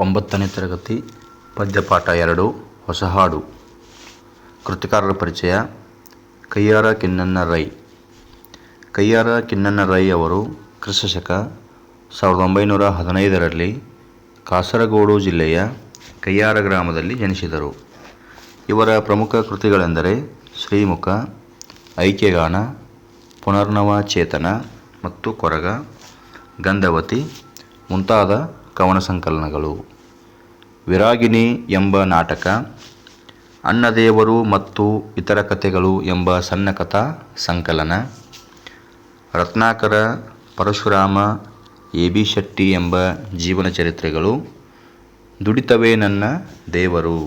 ಒಂಬತ್ತನೇ ತರಗತಿ, ಪದ್ಯಪಾಠ ಎರಡು ಹೊಸ ಹಾಡು ಕೃತಿಕಾರರ ಪರಿಚಯ, ಕೈಯಾರ ಕಿನ್ನಣ್ಣ ರೈ. ಕೈಯಾರ ಕಿನ್ನಣ್ಣ ರೈ ಅವರು ಕ್ರಿಸ್ತಶಕ, ಸಾವಿರದ ಒಂಬೈನೂರ ಹದಿನೈದರಲ್ಲಿ ಕಾಸರಗೋಡು ಜಿಲ್ಲೆಯ ಕೈಯಾರ ಗ್ರಾಮದಲ್ಲಿ ಜನಿಸಿದರು. ಇವರ ಪ್ರಮುಖ ಕೃತಿಗಳೆಂದರೆ ಶ್ರೀಮುಖ, ಐಕ್ಯಗಾನ ಪುನರ್ನವ ಚೇತನ ಮತ್ತು ಕೊರಗ, ಗಂಧವತಿ, ಮುಂತಾದ ಕವನ ಸಂಕಲನಗಳು. ವಿರಾಗಿಣಿ ಎಂಬ ನಾಟಕ ಅಣ್ಣದೇವರು ಮತ್ತು ಇತರ ಕಥೆಗಳು ಎಂಬ ಸಣ್ಣ ಕಥಾ ಸಂಕಲನ, ರತ್ನಾಕರ, ಪರಶುರಾಮ, ಎ ಬಿ ಶೆಟ್ಟಿ ಎಂಬ ಜೀವನ ಚರಿತ್ರೆಗಳು, ದುಡಿತವೇ ನನ್ನ ದೇವರು.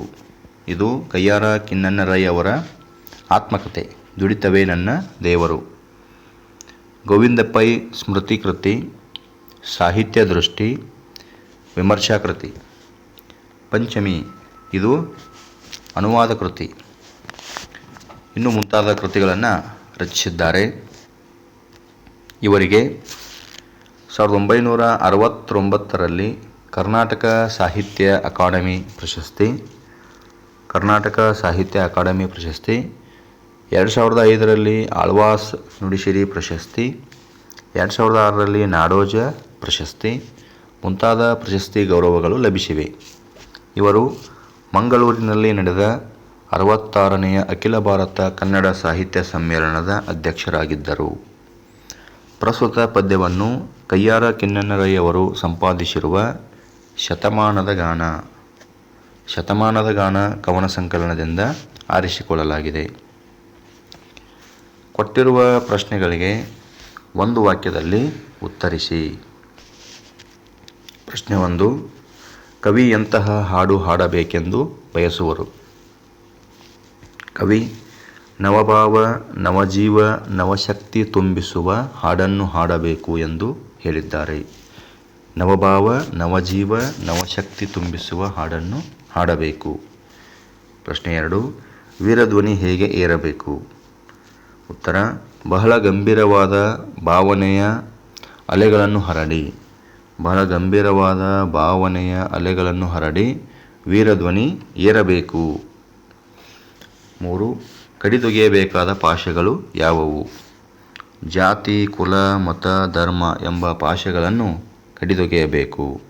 ಇದು ಕಯ್ಯಾರ ಕಿನ್ನಣ್ಣ ರೈ ಅವರ ಆತ್ಮಕಥೆ, ದುಡಿತವೇ ನನ್ನ ದೇವರು. ಗೋವಿಂದ ಪೈ ಸ್ಮೃತಿ ಕೃತಿ, ಸಾಹಿತ್ಯ ದೃಷ್ಟಿ ವಿಮರ್ಶಾ ಕೃತಿ ಪಂಚಮಿ, ಇದು ಅನುವಾದ ಕೃತಿ. ಇನ್ನು ಮುಂತಾದ ಕೃತಿಗಳನ್ನು ರಚಿಸಿದ್ದಾರೆ. ಇವರಿಗೆ ಸಾವಿರದ ಒಂಬೈನೂರ ಅರವತ್ತೊಂಬತ್ತರಲ್ಲಿ ಕರ್ನಾಟಕ ಸಾಹಿತ್ಯ ಅಕಾಡೆಮಿ ಪ್ರಶಸ್ತಿ. ಕರ್ನಾಟಕ ಸಾಹಿತ್ಯ ಅಕಾಡೆಮಿ ಪ್ರಶಸ್ತಿ. ಎರಡು ಸಾವಿರದ ಐದರಲ್ಲಿ ಆಳ್ವಾಸ್ ನುಡಿಶಿರಿ ಪ್ರಶಸ್ತಿ. ಎರಡು ಸಾವಿರದ ಆರರಲ್ಲಿ ನಾಡೋಜ ಪ್ರಶಸ್ತಿ. ಮುಂತಾದ ಪ್ರಶಸ್ತಿ ಗೌರವಗಳು ಲಭಿಸಿವೆ. ಇವರು ಮಂಗಳೂರಿನಲ್ಲಿ ನಡೆದ ಅರವತ್ತಾರನೆಯ ಅಖಿಲ ಭಾರತ ಕನ್ನಡ ಸಾಹಿತ್ಯ ಸಮ್ಮೇಳನದ ಅಧ್ಯಕ್ಷರಾಗಿದ್ದರು. ಪ್ರಸ್ತುತ ಪದ್ಯವನ್ನು ಕಯ್ಯಾರ ಕಿನ್ನಣ್ಣರಯ್ಯವರು ಸಂಪಾದಿಸಿರುವ ಶತಮಾನದ ಗಾನ ಶತಮಾನದ ಗಾನ ಕವನ ಸಂಕಲನದಿಂದ ಆರಿಸಿಕೊಳ್ಳಲಾಗಿದೆ. ಕೊಟ್ಟಿರುವ ಪ್ರಶ್ನೆಗಳಿಗೆ ಒಂದು ವಾಕ್ಯದಲ್ಲಿ ಉತ್ತರಿಸಿ. ಪ್ರಶ್ನೆ ಒಂದು, ಕವಿ ಎಂತಹ ಹಾಡು ಹಾಡಬೇಕೆಂದು ಬಯಸುವರು? ಕವಿ, ನವಭಾವ, ನವಜೀವ, ನವಶಕ್ತಿ ತುಂಬಿಸುವ ಹಾಡನ್ನು ಹಾಡಬೇಕು ಎಂದು ಹೇಳಿದ್ದಾರೆ. ನವಭಾವ, ನವಜೀವ, ನವಶಕ್ತಿ ತುಂಬಿಸುವ ಹಾಡನ್ನು ಹಾಡಬೇಕು. ಪ್ರಶ್ನೆ ಎರಡು, ವೀರಧ್ವನಿ ಹೇಗೆ ಏರಬೇಕು? ಉತ್ತರ, ಬಹಳ ಗಂಭೀರವಾದ ಭಾವನೆಯ ಅಲೆಗಳನ್ನು ಹರಡಿ. ಬಹಳ ಗಂಭೀರವಾದ ಭಾವನೆಯ ಅಲೆಗಳನ್ನು ಹರಡಿ ವೀರಧ್ವನಿ ಏರಬೇಕು. ಮೂರು ಕಡಿದೊಗೆಯಬೇಕಾದ ಪಾಶಗಳು ಯಾವುವು? ಜಾತಿ, ಕುಲ, ಮತ, ಧರ್ಮ ಎಂಬ ಪಾಶಗಳನ್ನು ಕಡಿದೊಗೆಯಬೇಕು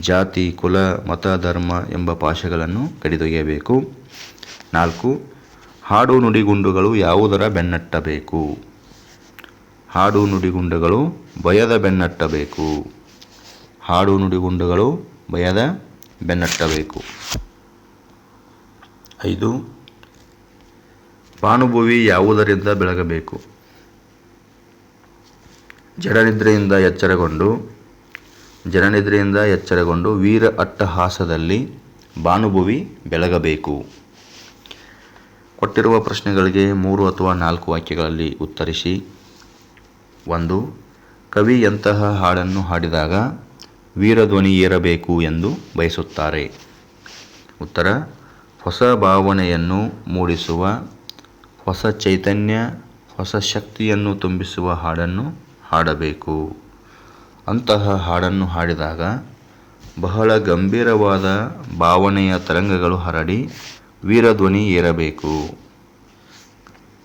ಜಾತಿ, ಕುಲ, ಮತ, ಧರ್ಮ ಎಂಬ ಪಾಶಗಳನ್ನು ಕಡಿದೊಗೆಯಬೇಕು ನಾಲ್ಕು, ಹಾಡು ನುಡಿಗುಂಡುಗಳು ಯಾವುದರ ಬೆನ್ನಟ್ಟಬೇಕು? ಹಾಡು ನುಡಿಗುಂಡುಗಳು ಭಯದ ಬೆನ್ನಟ್ಟಬೇಕು. ಹಾಡು ನುಡಿಗುಂಡುಗಳು ಭಯದ ಬೆನ್ನಟ್ಟಬೇಕು. ಐದು, ಭಾನುಭುವಿ ಯಾವುದರಿಂದ ಬೆಳಗಬೇಕು? ಜಡನಿದ್ರೆಯಿಂದ ಎಚ್ಚರಗೊಂಡು, ಜನನಿದ್ರೆಯಿಂದ ಎಚ್ಚರಗೊಂಡು ವೀರ ಅಟ್ಟಹಾಸದಲ್ಲಿ ಭಾನುಭುವಿ ಬೆಳಗಬೇಕು. ಕೊಟ್ಟಿರುವ ಪ್ರಶ್ನೆಗಳಿಗೆ ಮೂರು ಅಥವಾ ನಾಲ್ಕು ವಾಕ್ಯಗಳಲ್ಲಿ ಉತ್ತರಿಸಿ. ಒಂದು, ಕವಿ ಎಂತಹ ಹಾಡನ್ನು ಹಾಡಿದಾಗ ವೀರಧ್ವನಿ ಏರಬೇಕು ಎಂದು ಬಯಸುತ್ತಾರೆ. ಉತ್ತರ, ಹೊಸ ಭಾವನೆಯನ್ನು ಮೂಡಿಸುವ, ಹೊಸ ಚೈತನ್ಯ, ಹೊಸ ಶಕ್ತಿಯನ್ನು ತುಂಬಿಸುವ ಹಾಡನ್ನು ಹಾಡಬೇಕು. ಅಂತಹ ಹಾಡನ್ನು ಹಾಡಿದಾಗ ಬಹಳ ಗಂಭೀರವಾದ ಭಾವನೆಯ ತರಂಗಗಳು ಹರಡಿ ವೀರಧ್ವನಿ ಏರಬೇಕು.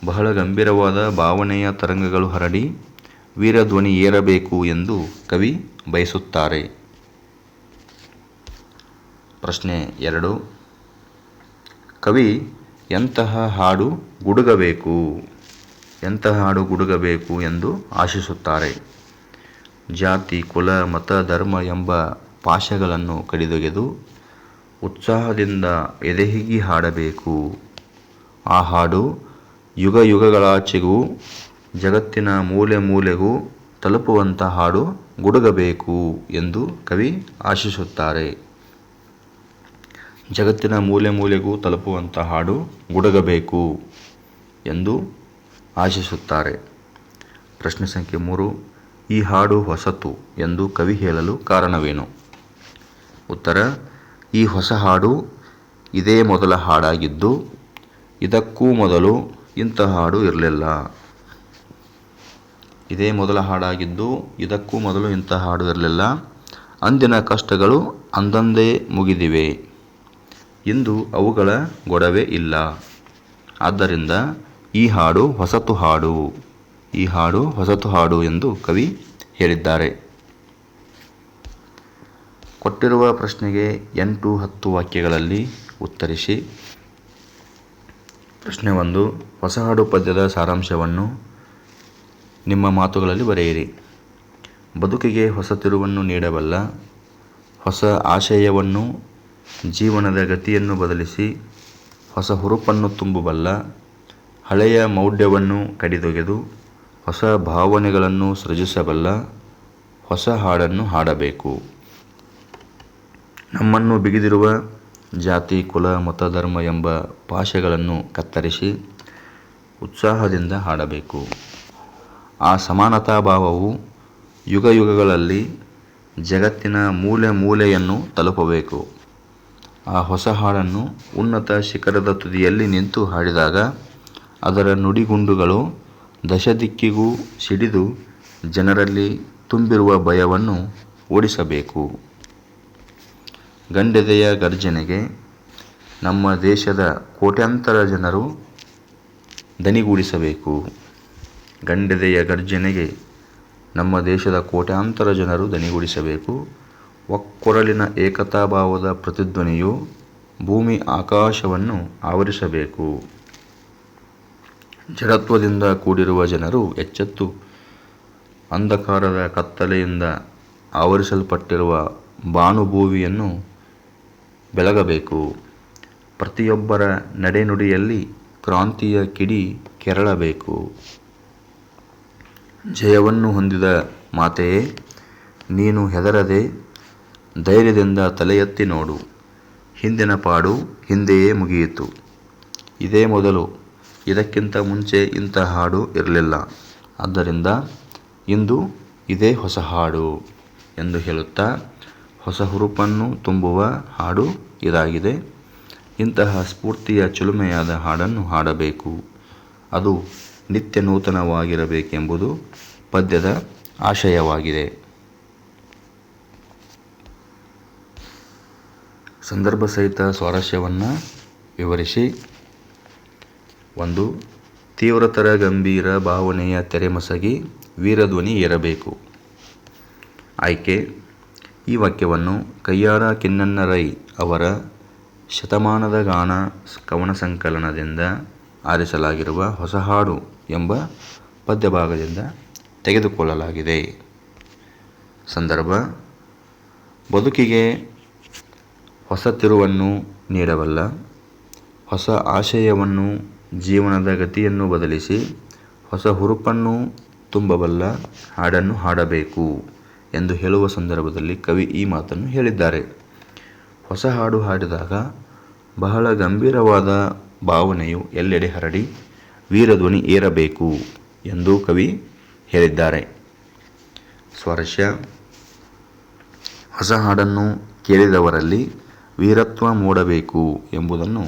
ಬಹಳ ಗಂಭೀರವಾದ ಭಾವನೆಯ ತರಂಗಗಳು ಹರಡಿ ವೀರಧ್ವನಿ ಏರಬೇಕು ಎಂದು ಕವಿ ಬಯಸುತ್ತಾರೆ. ಪ್ರಶ್ನೆ ಎರಡು. ಕವಿ, ಎಂತಹ ಹಾಡು ಗುಡುಗಬೇಕು? ಎಂತಹ ಹಾಡು ಗುಡುಗಬೇಕು ಎಂದು ಆಶಿಸುತ್ತಾರೆ. ಜಾತಿ, ಕುಲ, ಮತ, ಧರ್ಮ ಎಂಬ ಪಾಶಗಳನ್ನು ಕಡಿದೊಗೆದು ಉತ್ಸಾಹದಿಂದ ಎದೆಹಿಗಿ ಹಾಡಬೇಕು. ಆ ಹಾಡು ಯುಗ ಯುಗಗಳಾಚೆಗೂ, ಜಗತ್ತಿನ ಮೂಲೆ ಮೂಲೆಗೂ ತಲುಪುವಂಥ ಹಾಡು ಗುಡುಗಬೇಕು ಎಂದು ಕವಿ ಆಶಿಸುತ್ತಾರೆ. ಜಗತ್ತಿನ ಮೂಲೆ ಮೂಲೆಗೂ ತಲುಪುವಂಥ ಹಾಡು ಗುಡಗಬೇಕು ಎಂದು ಆಶಿಸುತ್ತಾರೆ. ಪ್ರಶ್ನೆ ಸಂಖ್ಯೆ ಮೂರು, ಈ ಹಾಡು ಹೊಸತು ಎಂದು ಕವಿ ಹೇಳಲು ಕಾರಣವೇನು? ಉತ್ತರ, ಈ ಹೊಸ ಹಾಡು ಇದೇ ಮೊದಲ ಹಾಡಾಗಿದ್ದು, ಇದಕ್ಕೂ ಮೊದಲು ಇಂಥ ಹಾಡು ಇರಲಿಲ್ಲ. ಇದೇ ಮೊದಲ ಹಾಡಾಗಿದ್ದು, ಇದಕ್ಕೂ ಮೊದಲು ಇಂಥ ಹಾಡು ಇರಲಿಲ್ಲ. ಅಂದಿನ ಕಷ್ಟಗಳು ಅಂದಂದೇ ಮುಗಿದಿವೆ. ಇಂದು ಅವುಗಳ ಗೊಡವೆ ಇಲ್ಲ. ಆದ್ದರಿಂದ ಈ ಹಾಡು ಹೊಸತು ಹಾಡು. ಈ ಹಾಡು ಹೊಸತು ಹಾಡು ಎಂದು ಕವಿ ಹೇಳಿದ್ದಾರೆ. ಕೊಟ್ಟಿರುವ ಪ್ರಶ್ನೆಗೆ ಎಂಟು ಹತ್ತು ವಾಕ್ಯಗಳಲ್ಲಿ ಉತ್ತರಿಸಿ. ಪ್ರಶ್ನೆ ಒಂದು, ಹೊಸ ಹಾಡು ಪದ್ಯದ ಸಾರಾಂಶವನ್ನು ನಿಮ್ಮ ಮಾತುಗಳಲ್ಲಿ ಬರೆಯಿರಿ. ಬದುಕಿಗೆ ಹೊಸ ತಿರುವನ್ನು ನೀಡಬಲ್ಲ, ಹೊಸ ಆಶಯವನ್ನು ಜೀವನದ ಗತಿಯನ್ನು ಬದಲಿಸಿ ಹೊಸ ಹುರುಪನ್ನು ತುಂಬಬಲ್ಲ ಹಳೆಯ ಮೌಢ್ಯವನ್ನು ಕಡಿದೊಗೆದು ಹೊಸ ಭಾವನೆಗಳನ್ನು ಸೃಜಿಸಬಲ್ಲ ಹೊಸ ಹಾಡನ್ನು ಹಾಡಬೇಕು. ನಮ್ಮನ್ನು ಬಿಗಿದಿರುವ ಜಾತಿ, ಕುಲ, ಮತ, ಧರ್ಮ ಎಂಬ ಭಾಷೆಗಳನ್ನು ಕತ್ತರಿಸಿ ಉತ್ಸಾಹದಿಂದ ಹಾಡಬೇಕು. ಆ ಸಮಾನತಾ ಭಾವವು ಯುಗ ಯುಗಗಳಲ್ಲಿ ಜಗತ್ತಿನ ಮೂಲೆ ಮೂಲೆಯನ್ನು ತಲುಪಬೇಕು. ಆ ಹೊಸ ಹಾಡನ್ನು ಉನ್ನತ ಶಿಖರದ ತುದಿಯಲ್ಲಿ ನಿಂತು ಹಾಡಿದಾಗ, ಅದರ ನುಡಿಗುಂಡುಗಳು ದಶದಿಕ್ಕಿಗೂ ಸಿಡಿದು ಜನರಲ್ಲಿ ತುಂಬಿರುವ ಭಯವನ್ನು ಓಡಿಸಬೇಕು. ಗಂಡೆದೆಯ ಗರ್ಜನೆಗೆ ನಮ್ಮ ದೇಶದ ಕೋಟ್ಯಾಂತರ ಜನರು ದನಿಗೂಡಿಸಬೇಕು. ಗಂಡೆದೆಯ ಗರ್ಜನೆಗೆ ನಮ್ಮ ದೇಶದ ಕೋಟ್ಯಾಂತರ ಜನರು ದನಿಗೂಡಿಸಬೇಕು. ಒಕ್ಕೊರಲಿನ ಏಕತಾಭಾವದ ಪ್ರತಿಧ್ವನಿಯು ಭೂಮಿ ಆಕಾಶವನ್ನು ಆವರಿಸಬೇಕು. ಜಡತ್ವದಿಂದ ಕೂಡಿರುವ ಜನರು ಎಚ್ಚೆತ್ತು ಅಂಧಕಾರದ ಕತ್ತಲೆಯಿಂದ ಆವರಿಸಲ್ಪಟ್ಟಿರುವ ಭಾನುಭೂಮಿಯನ್ನು ಬೆಳಗಬೇಕು. ಪ್ರತಿಯೊಬ್ಬರ ನಡೆನುಡಿಯಲ್ಲಿ ಕ್ರಾಂತಿಯ ಕಿಡಿ ಕೆರಳಬೇಕು. ಜಯವನ್ನು ಹೊಂದಿದ ಮಾತೆಯೇ, ನೀನು ಹೆದರದೆ ಧೈರ್ಯದಿಂದ ತಲೆ ನೋಡು. ಹಿಂದಿನ ಪಾಡು ಹಿಂದೆಯೇ ಮುಗಿಯಿತು. ಇದೇ ಮೊದಲು. ಇದಕ್ಕಿಂತ ಮುಂಚೆ ಇಂಥ ಹಾಡು ಇರಲಿಲ್ಲ. ಆದ್ದರಿಂದ ಇಂದು ಇದೇ ಹೊಸ ಹಾಡು ಎಂದು ಹೇಳುತ್ತಾ ಹೊಸ ಹುರುಪನ್ನು ತುಂಬುವ ಹಾಡು ಇದಾಗಿದೆ. ಇಂತಹ ಸ್ಫೂರ್ತಿಯ ಚಿಲುಮೆಯಾದ ಹಾಡನ್ನು ಹಾಡಬೇಕು. ಅದು ನಿತ್ಯ ನೂತನವಾಗಿರಬೇಕೆಂಬುದು ಪದ್ಯದ ಆಶಯವಾಗಿದೆ. ಸಂದರ್ಭ ಸಹಿತ ಸ್ವಾರಸ್ಯವನ್ನು ವಿವರಿಸಿ, ಒಂದು, ತೀವ್ರತರ ಗಂಭೀರ ಭಾವನೆಯ ತೆರೆಮಸಗಿ ವೀರಧ್ವನಿ ಏರಬೇಕು. ಆಯ್ಕೆ, ಈ ವಾಕ್ಯವನ್ನು ಕಯ್ಯಾರ ಕಿನ್ನಣ್ಣ ರೈ ಅವರ ಶತಮಾನದ ಗಾನ ಕವನ ಸಂಕಲನದಿಂದ ಆರಿಸಲಾಗಿರುವ ಹೊಸ ಹಾಡು ಎಂಬ ಪದ್ಯಭಾಗದಿಂದ ತೆಗೆದುಕೊಳ್ಳಲಾಗಿದೆ. ಸಂದರ್ಭ, ಬದುಕಿಗೆ ಹೊಸ ತಿರುವನ್ನು ನೀಡಬಲ್ಲ, ಹೊಸ ಆಶಯವನ್ನು ಜೀವನದ ಗತಿಯನ್ನು ಬದಲಿಸಿ, ಹೊಸ ಹುರುಪನ್ನು ತುಂಬಬಲ್ಲ ಹಾಡನ್ನು ಹಾಡಬೇಕು ಎಂದು ಹೇಳುವ ಸಂದರ್ಭದಲ್ಲಿ ಕವಿ ಈ ಮಾತನ್ನು ಹೇಳಿದ್ದಾರೆ. ಹೊಸ ಹಾಡು ಹಾಡಿದಾಗ ಬಹಳ ಗಂಭೀರವಾದ ಭಾವನೆಯು ಎಲ್ಲೆಡೆ ಹರಡಿ ವೀರಧ್ವನಿ ಏರಬೇಕು ಎಂದು ಕವಿ ಹೇಳಿದ್ದಾರೆ. ಸ್ವರ್ಶ ಹೊಸ ಹಾಡನ್ನು ಕೇಳಿದವರಲ್ಲಿ ವೀರತ್ವ ಮೂಡಬೇಕು ಎಂಬುದನ್ನು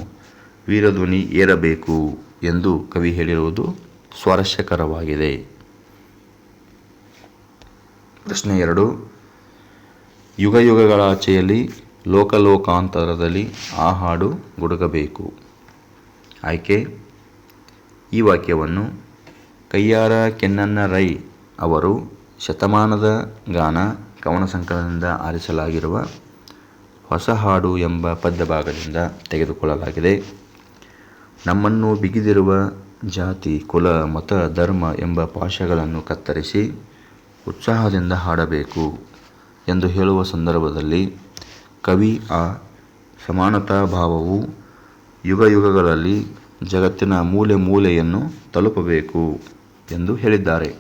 ವೀರಧ್ವನಿ ಏರಬೇಕು ಎಂದು ಕವಿ ಹೇಳಿರುವುದು ಸ್ವಾರಸ್ಯಕರವಾಗಿದೆ. ಪ್ರಶ್ನೆ ಎರಡು. ಯುಗ ಯುಗಗಳಾಚೆಯಲ್ಲಿ ಲೋಕಲೋಕಾಂತರದಲ್ಲಿ ಆ ಹಾಡು ಗುಡುಗಬೇಕು. ಆಯ್ಕೆ. ಈ ವಾಕ್ಯವನ್ನು ಕೈಯಾರ ಕೆನ್ನನ್ನ ರೈ ಅವರು ಶತಮಾನದ ಗಾನ ಕವನ ಸಂಕಲನದಿಂದ ಆರಿಸಲಾಗಿರುವ ಹೊಸ ಹಾಡು ಎಂಬ ಪದ್ಯಭಾಗದಿಂದ ತೆಗೆದುಕೊಳ್ಳಲಾಗಿದೆ. ನಮ್ಮನ್ನು ಬಿಗಿದಿರುವ ಜಾತಿ, ಕುಲ, ಮತ, ಧರ್ಮ ಎಂಬ ಪಾಶಗಳನ್ನು ಕತ್ತರಿಸಿ ಉತ್ಸಾಹದಿಂದ ಹಾಡಬೇಕು ಎಂದು ಹೇಳುವ ಸಂದರ್ಭದಲ್ಲಿ ಕವಿ ಆ ಸಮಾನತಾ ಭಾವವು ಯುಗ ಯುಗಗಳಲ್ಲಿ ಜಗತ್ತಿನ ಮೂಲೆ ಮೂಲೆಯನ್ನು ತಲುಪಬೇಕು ಎಂದು ಹೇಳಿದ್ದಾರೆ.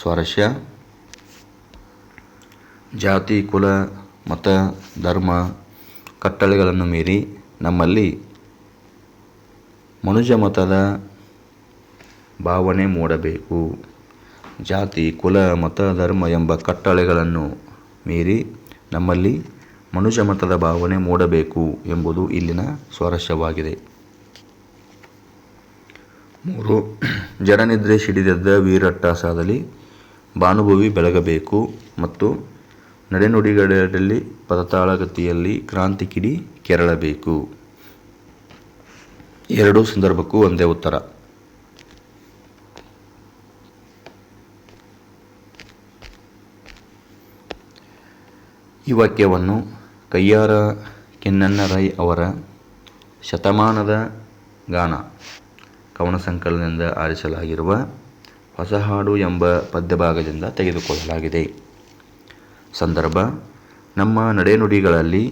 ಸ್ವಾರಸ್ಯ ಜಾತಿ, ಕುಲ ಮತ, ಧರ್ಮ, ಕಟ್ಟಳೆಗಳನ್ನು ಮೀರಿ ನಮ್ಮಲ್ಲಿ ಮನುಜ ಮತದ ಭಾವನೆ ಮೂಡಬೇಕು. ಜಾತಿ, ಕುಲ, ಮತ, ಧರ್ಮ ಎಂಬ ಕಟ್ಟಳೆಗಳನ್ನು ಮೀರಿ ನಮ್ಮಲ್ಲಿ ಮನುಜ ಮತದ ಭಾವನೆ ಮೂಡಬೇಕು ಎಂಬುದು ಇಲ್ಲಿನ ಸ್ವಾರಸ್ಯವಾಗಿದೆ. ಮೂರು, ಜಡನಿದ್ರೆ ಸಿಡಿದೆದ್ದ ವೀರಟ್ಟಾಸದಲ್ಲಿ ಭಾನುಭವಿ ಬೆಳಗಬೇಕು ಮತ್ತು ನಡೆನುಡಿಗಳಲ್ಲಿ ಪದತಾಳಗತಿಯಲ್ಲಿ ಕ್ರಾಂತಿ ಕಿಡಿ ಕೆರಳಬೇಕು. ಎರಡೂ ಸಂದರ್ಭಕ್ಕೂ ಒಂದೇ ಉತ್ತರ. ಈ ವಾಕ್ಯವನ್ನು ಕಯ್ಯಾರ ಕಿನ್ನಣ್ಣ ರೈ ಅವರ ಶತಮಾನದ ಗಾನ ಕವನ ಸಂಕಲನದಿಂದ ಆರಿಸಲಾಗಿರುವ ಹೊಸಹಾಡು ಎಂಬ ಪದ್ಯಭಾಗದಿಂದ ತೆಗೆದುಕೊಳ್ಳಲಾಗಿದೆ. ಸಂದರ್ಭ, ನಮ್ಮ ನಡೆನುಡಿಗಳಲ್ಲಿ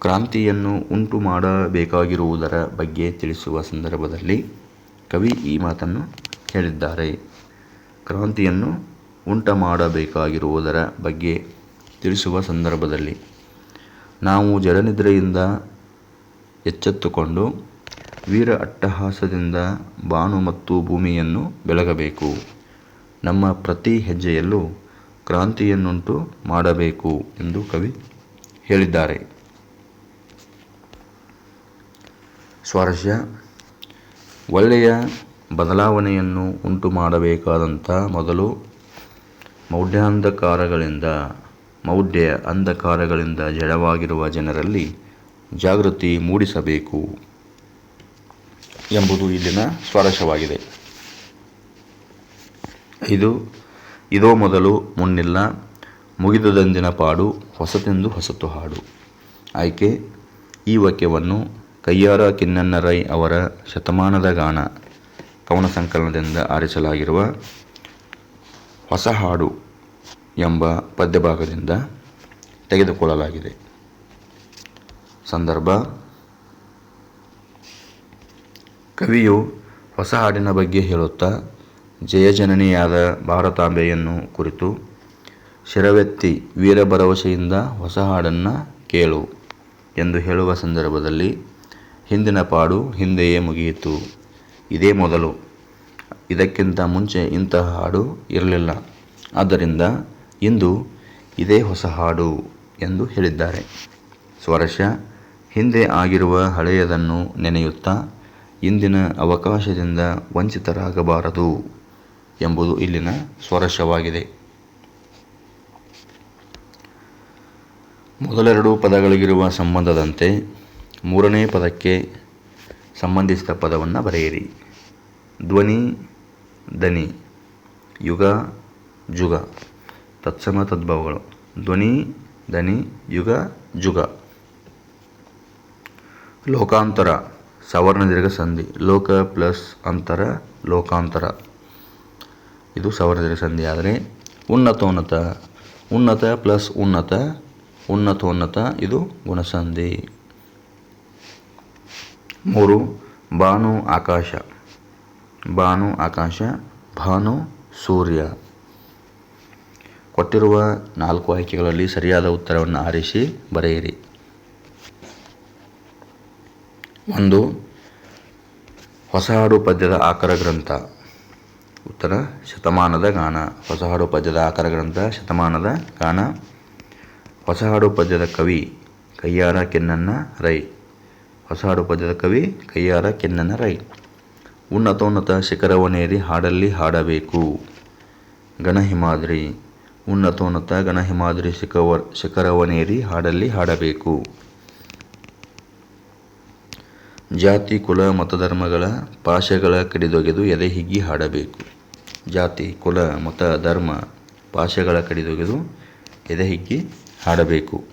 ಕ್ರಾಂತಿಯನ್ನು ಉಂಟು ಮಾಡಬೇಕಾಗಿರುವುದರ ಬಗ್ಗೆ ತಿಳಿಸುವ ಸಂದರ್ಭದಲ್ಲಿ ಕವಿ ಈ ಮಾತನ್ನು ಹೇಳಿದ್ದಾರೆ. ಕ್ರಾಂತಿಯನ್ನು ಉಂಟ ಮಾಡಬೇಕಾಗಿರುವುದರ ಬಗ್ಗೆ ತಿಳಿಸುವ ಸಂದರ್ಭದಲ್ಲಿ ನಾವು ಜಲನಿದ್ರೆಯಿಂದ ಎಚ್ಚೆತ್ತುಕೊಂಡು ವೀರ ಅಟ್ಟಹಾಸದಿಂದ ಬಾನು ಮತ್ತು ಭೂಮಿಯನ್ನು ಬೆಳಗಬೇಕು. ನಮ್ಮ ಪ್ರತಿ ಹೆಜ್ಜೆಯಲ್ಲೂ ಕ್ರಾಂತಿಯನ್ನುಂಟು ಮಾಡಬೇಕು ಎಂದು ಕವಿ ಹೇಳಿದ್ದಾರೆ. ಸ್ವಾರಸ್ಯ, ಒಳ್ಳೆಯ ಬದಲಾವಣೆಯನ್ನು ಉಂಟು ಮಾಡಬೇಕಾದಂಥ ಮೊದಲು ಮೌಢ್ಯಾಂಧಕಾರಗಳಿಂದ, ಮೌಢ್ಯ ಅಂಧಕಾರಗಳಿಂದ ಜಡವಾಗಿರುವ ಜನರಲ್ಲಿ ಜಾಗೃತಿ ಮೂಡಿಸಬೇಕು ಎಂಬುದು ಇಲ್ಲಿನ ಸ್ವಾರಸ್ಯವಾಗಿದೆ. ಇದು ಇದೋ ಮೊದಲು ಮುನ್ನಿಲ್ಲ, ಮುಗಿದುದಂದಿನ ಪಾಡು ಹೊಸತೆಂದು ಹೊಸತು ಹಾಡು. ಆಯ್ಕೆ, ಈ ವಾಕ್ಯವನ್ನು ಕಯ್ಯಾರ ಕಿನ್ನಣ್ಣ ರೈ ಅವರ ಶತಮಾನದ ಗಾನ, ಕವನ ಸಂಕಲನದಿಂದ ಆರಿಸಲಾಗಿರುವ ಹೊಸ ಹಾಡು ಎಂಬ ಪದ್ಯಭಾಗದಿಂದ ತೆಗೆದುಕೊಳ್ಳಲಾಗಿದೆ. ಸಂದರ್ಭ, ಕವಿಯು ಹೊಸ ಹಾಡಿನ ಬಗ್ಗೆ ಹೇಳುತ್ತಾ ಜಯಜನನಿಯಾದ ಭಾರತಾಂಬೆಯನ್ನು ಕುರಿತು ಶಿರವೆತ್ತಿ ವೀರ ಭರವಸೆಯಿಂದ ಹೊಸ ಹಾಡನ್ನು ಕೇಳು ಎಂದು ಹೇಳುವ ಸಂದರ್ಭದಲ್ಲಿ ಹಿಂದಿನ ಪಾಡು ಹಿಂದೆಯೇ ಮುಗಿಯಿತು. ಇದೇ ಮೊದಲು. ಇದಕ್ಕಿಂತ ಮುಂಚೆ ಇಂತಹ ಹಾಡು ಇರಲಿಲ್ಲ. ಆದ್ದರಿಂದ ಇಂದು ಇದೇ ಹೊಸ ಹಾಡು ಎಂದು ಹೇಳಿದ್ದಾರೆ. ಸ್ವರಶ, ಹಿಂದೆ ಆಗಿರುವ ಹಳೆಯದನ್ನು ನೆನೆಯುತ್ತಾ ಇಂದಿನ ಅವಕಾಶದಿಂದ ವಂಚಿತರಾಗಬಾರದು. ಎಂಬುದು ಇಲ್ಲಿನ ಸ್ವರಶವಾಗಿದೆ. ಮೊದಲೆರಡು ಪದಗಳಿಗಿರುವ ಸಂಬಂಧದಂತೆ ಮೂರನೇ ಪದಕ್ಕೆ ಸಂಬಂಧಿಸಿದ ಪದವನ್ನು ಬರೆಯಿರಿ. ಧ್ವನಿ ದನಿ ಯುಗ, ಜುಗ. ತತ್ಸಮ ತದ್ಭವಗಳು. ಧ್ವನಿ ದನಿ ಯುಗ, ಜುಗ. ಲೋಕಾಂತರ, ಸವರ್ಣ ದೀರ್ಘ ಸಂಧಿ ಲೋಕ ಪ್ಲಸ್ ಅಂತರ, ಲೋಕಾಂತರ. ಇದು ಸವರ್ಜರಿ ಸಂಧಿ. ಆದರೆ ಉನ್ನತೋನ್ನತ, ಉನ್ನತ ಪ್ಲಸ್ ಉನ್ನತ, ಉನ್ನತೋನ್ನತ, ಇದು ಗುಣಸಂಧಿ. ಮೂರು, ಬಾನು ಆಕಾಶ. ಬಾನು ಆಕಾಶ, ಭಾನು ಸೂರ್ಯ. ಕೊಟ್ಟಿರುವ ನಾಲ್ಕು ಆಯ್ಕೆಗಳಲ್ಲಿ ಸರಿಯಾದ ಉತ್ತರವನ್ನು ಆರಿಸಿ ಬರೆಯಿರಿ. ಒಂದು, ಹೊಸ ಹಾಡು ಪದ್ಯದ ಆಕರ ಗ್ರಂಥ. ಉತ್ತರ, ಶತಮಾನದ ಗಾನ. ಹೊಸ ಹಾಡು ಪದ್ಯದ ಆಕರ ಗ್ರಂಥ ಶತಮಾನದ ಗಾನ. ಹೊಸ ಹಾಡು ಪದ್ಯದ ಕವಿ, ಕೈಯಾರ ಕೆನ್ನನ್ನ ರೈ. ಹೊಸ ಹಾಡು ಪದ್ಯದ ಕವಿ, ಕೈಯಾರ ಕೆನ್ನನ್ನ ರೈ. ಉನ್ನತೋನ್ನತ ಶಿಖರವನೇರಿ ಹಾಡಲ್ಲಿ ಹಾಡಬೇಕು. ಗಣಹಿಮಾದ್ರಿ ಉನ್ನತೋನ್ನತ ಗಣಹಿಮಾದ್ರಿ ಶಿಖವ ಶಿಖರವನೇರಿ ಹಾಡಲ್ಲಿ ಹಾಡಬೇಕು. ಜಾತಿ, ಕುಲ, ಮತಧರ್ಮಗಳ ಪಾಶಗಳ ಕಡಿದೊಗೆದು ಎದೆ ಹಿಗ್ಗಿ ಹಾಡಬೇಕು. ಜಾತಿ, ಕುಲ, ಮತ, ಧರ್ಮ ಪಾಶಗಳ ಕಡಿದೊಗೆದು ಎದೆ ಹಿಗ್ಗಿ ಹಾಡಬೇಕು.